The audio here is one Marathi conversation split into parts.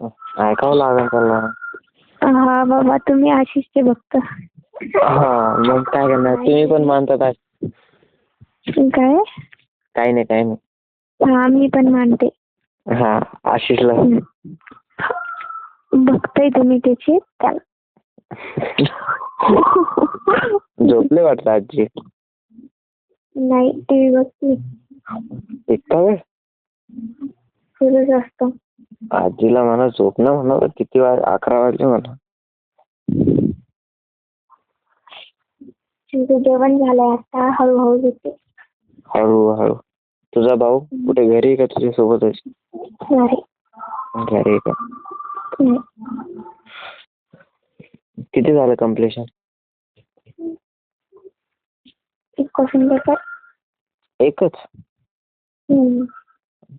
ऐकावं लागेल त्याला हा बाबा तुम्ही आशिषचे भक्त. हा मग काय करणार? तुम्ही पण मानतात आज. काय? काही नाही काही नाही. हा मी पण मानते. हा आशिषला. बघताय तुम्ही त्याचे. त्याला झोपले वाटतं आजी? नाही टीव्ही बघते. इतका वेळ? सुरूच असतो आजीला म्हणा झोप ना म्हणा किती वाज अकरा वाजले म्हणा. तुझं जेवण झालंय आता हळूहळू घेते. हळूहळू. तुझा भाऊ कुठे घरी आहे का तुझ्या सोबतच नाही घरी आहे का? नाही. किती झालं कम्प्लिशन एक क्वेश्चन पेपर एकच.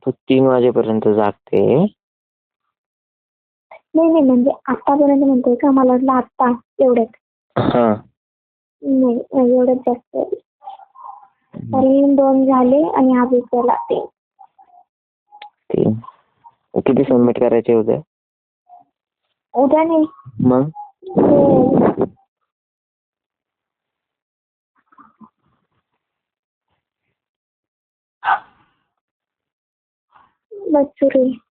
तू तीन वाजेपर्यंत जागते. नाही नाही म्हणजे आतापर्यंत म्हणतोय का मला वाटलं आत्ता एवढ्यात. हा. नाही नाही, एवढ्यात जास्त. आहे. तरी दोन झाले आणि हा तीन. तीन. किती सबमिट करायचे उद्या? उद्या नाही. मग? हो. बस सुरू आहे.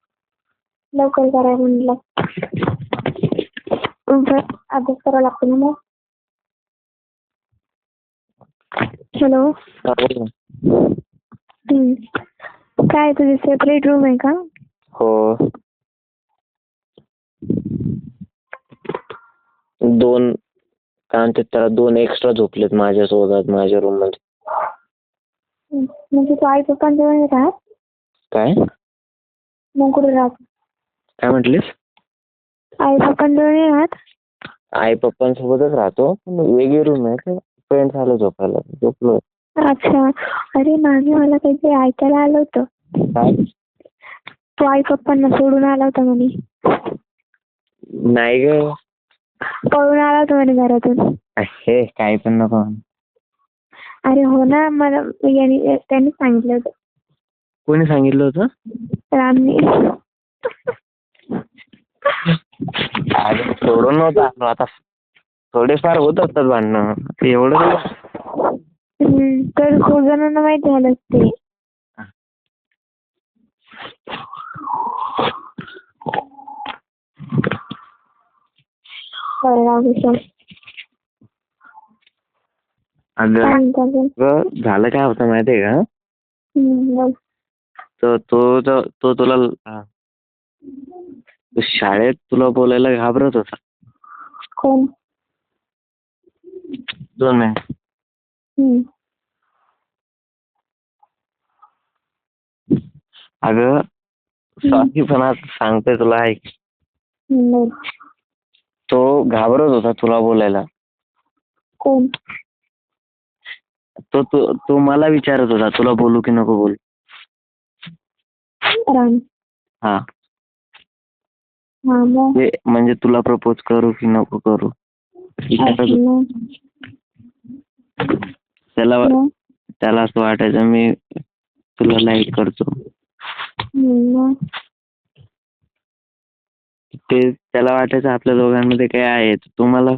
लवकर करा म्हणलं. अभ्यास करावा लागतो ना मग. हॅलो. काय तुझी सेपरेट रूम आहे का? हो. दोन काय म्हणतात त्याला दोन एक्स्ट्रा झोपलेत माझ्यासोबत माझ्या रूममध्ये. म्हणजे तू आई पप्पांजवळ राहत? काय? मग कुठे राहत? काय म्हटलीस? आई पप्पांजवळ राहत. आई पप्पांसोबतच राहतो. पण वेगळी रूम आहे. फ्रेंड झालं झोपायला. झोपलो अच्छा. अरे मागे मला काहीतरी ऐकायला आलं होतं. काय? तू आई पप्पांना सोडून आला होता म्हणे. नाही ग. पळून आला होता म्हणे घरातून. हे काही पण नको अरे हो ना. मला यांनी त्यांनी सांगितलं होतं. कोणी सांगितलं होतं? रामनी. अरे सोडून नव्हतं आलो आता थोडेफार होत असतात भांडणं ते एवढं नाही. हम्म, तर खूप जणांना माहीत झालं ते. अगं? अगं, झालं काय होतं माहितीये का हम्म, बोल. तर तो जो- तो तुला. तो शाळेत तुला बोलायला घाबरत होता. कोण? दोन मिनिट हम्म, अगं सॉरी पण आज सांगतोय तुला ऐक. बोल. तो घाबरत होता तुला बोलायला. कोण? तो तो तो मला विचारत होता तुला बोलू की नको बोलू? राम. हा. हा मग ते म्हणजे तुला प्रपोज करू की नको करू? विचारत होता. मग त्याला मग? त्याला असं वाटायचं मी तुला लाईक करतो. ते त्याला वाटायचं आपल्या दोघांमध्ये काय आहे. तो मला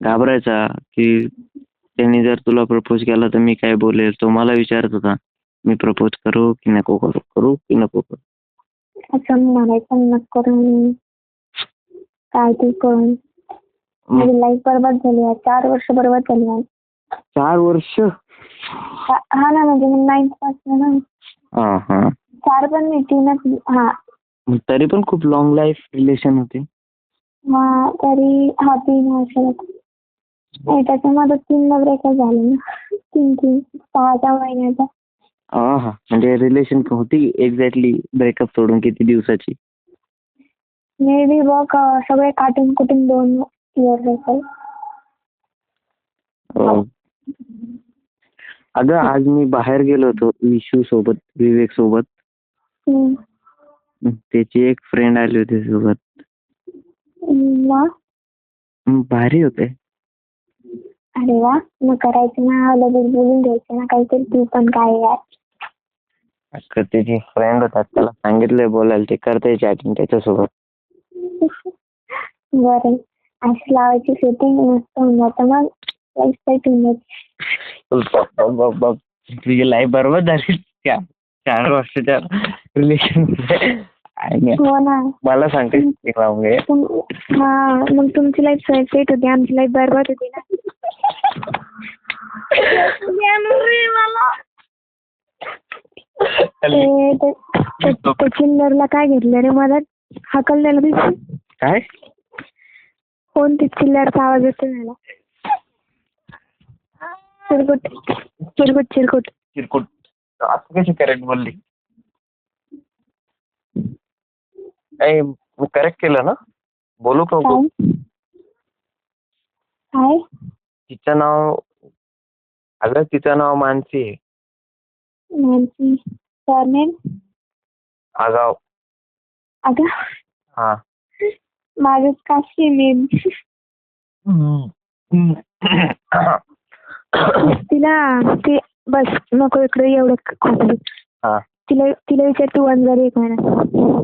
घाबरायचा की त्यांनी जर तुला प्रपोज केला तर मी काय बोलेल? तो मला विचारत होता मी प्रपोज करू की नको करू? करू की नको करू? असं म्हणायचं नको करून काय ते करून माझी लाईफ बरबाद झाली आहे. चार वर्ष बरबाद झाली आहे. चार वर्ष? हा हा ना म्हणजे मी नाईन्थपासून ना. हा हा. चार पण नाही तीनच हा. तरी पण खूप लॉंग लाईफ रिलेशन होते. हा तरी हा तीन वर्ष नाही त्याच्यामध्ये तीन ब्रेकअप झाले ना? तीन तीन सहा सहा महिन्याचा. हा हा. म्हणजे रिलेशन होती एक्झॅक्टली ब्रेकअप सोडून किती दिवसाची? मे बी बघ सगळे काटून कुटून दोन इयर्स असेल. अं, अगं आज मी बाहेर गेलो होतो विशू सोबत विवेक सोबत. हम्म. त्याची एक फ्रेंड आली होती सोबत. मग हम्म, भारी होते. अरे वा मग करायचं ना लगेच बोलून घ्यायचं ना काहीतरी तू पण काय यार. अगं त्याची फ्रेंड होता त्याला सांगितलंय बोलायला ते करते चॅटिंग त्याच्यासोबत. बरं. अशी लावायची सेटिंग मस्त होऊन जातं. मग लाईफ सेट होऊन जाते तुझी लाईफ बरोबर झाली. त्या चार वर्षाच्या रिलेशन हो ना. मला सांगते. setting लावून घे. तुम- हा मग तुमची लाईफ सेट होती. आमची लाईफ बरबाद होती ना. ते ते- ते- ते चिल्लरला काय घेतलं रे? मला हाकललेलं दिसत काय? कोण ते चिल्लरचा आवाज येतो मला चिरकुट चिरकुट चिरकुट चिरकुट असं कशी करेक्ट बोलली नाही मी करेक्ट केलं ना बोलू का काय काय तिचं नाव अगं तिचं नाव मानसी आहे नॅन्सी सरनेम आगाव अगं हा माझंच काशी नेम तिला ते बस नको इकडे एवढं खोकली हा. तिला तिला विचार तू वंजारी एक म्हणा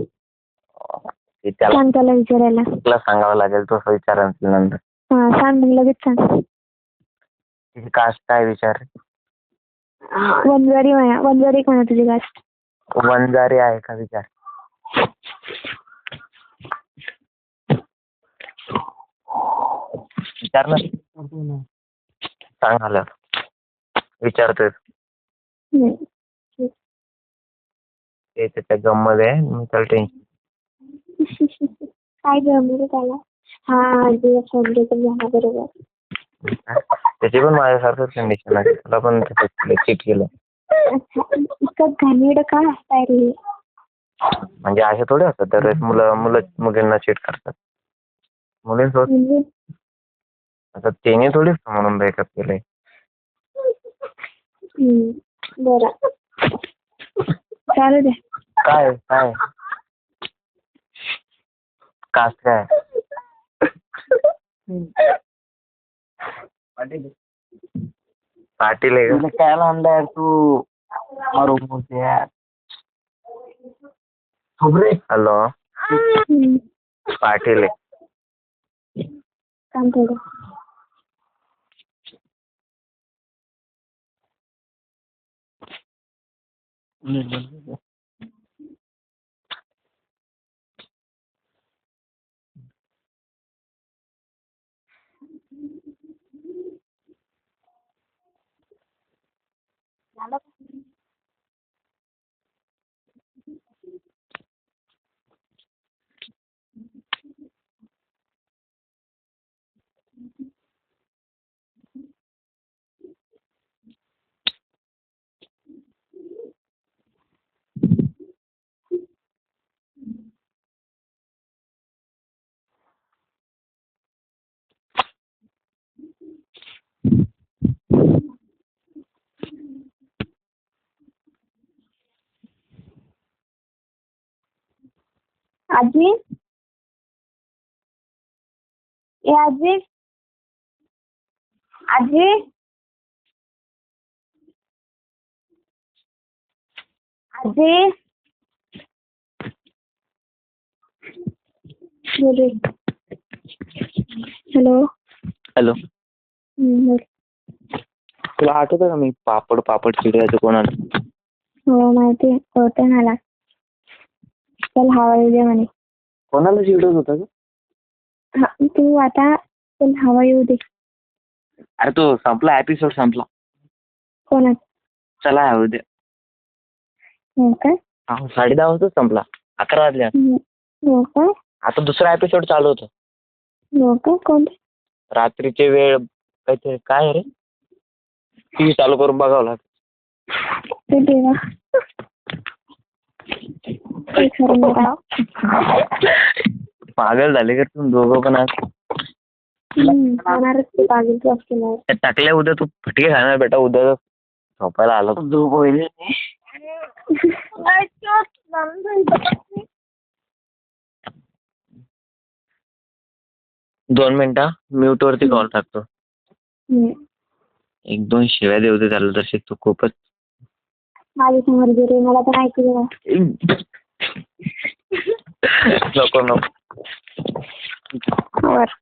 ते त्याला सांग त्याला विचारायला. तुला सांगावं लागेल तसं विचारा नंतर. हा सांग मग लगेच सांग. तिची कास्ट काय विचार? वंजारी म्हणा वंजारी एक म्हणा तुझी कास्ट. वंजारी आहे का विचार? विचार ना. सांग आलं विचारतोय. ते त्याच्या गममध्ये आहे. मी त्याला टेन्शन काय जमलं त्याला? हा झाला बरोबर. त्याची पण माझ्यासारखंच कंडिशन आहे. तुला पण चीट केलं. इतकं घाणेरड का रे? म्हणजे असे थोडे असतात दरवेळेस मुलं मुलं मुलींना चीट करतात. मुलींसोबत म्हणजे आता त्याने थोडीच म्हणून ब्रेकअप केलंय हम्म. बरं चालू दे। काय काय? कास्ट काय? पाटील आहे का काय आणलाय तू हॅलो। हम्म. पाटील आहे સાંભળો थोडं आजी ए आजी आजी आजी बोल हॅलो हॅलो हम्म, बोल तुला आठवतं का मी पापड पापड चिडवायचं कोणाला हो माहिती आहे होतं मला चल हवा येऊ दे म्हणे. कोणाला चिडवत होता ग? हा, तू आता चल हवा येऊ दे. अरे तो संपला एपिसोड संपला. कोणाच? चला येऊ दे. हो का? हा, साडे दहा वाजता संपला. अकरा वाजल्या हम्म. हो का? आता दुसरा एपिसोड चालू होतो. हो का? कोणते रात्रीचे वेळ काहीतरी काय रे? टीव्ही चालू करून बघावं लागतं ते देवा. पागल झाले का तुम्ही दोघं पण आज? हम्म, होणारच ते पागल तू असणार त्या टाकल्या उद्या तू फटके खाणार बेटा उद्या झोपायला आला. झोप होईल दोन मिनिटं म्यूट वरती कॉल टाकतो. हम्म. एक दोन शिव्या देऊ दे त्याला तशी तू खूपच माझ्यासमोर गेले मला पण ऐकू दे नको नको वर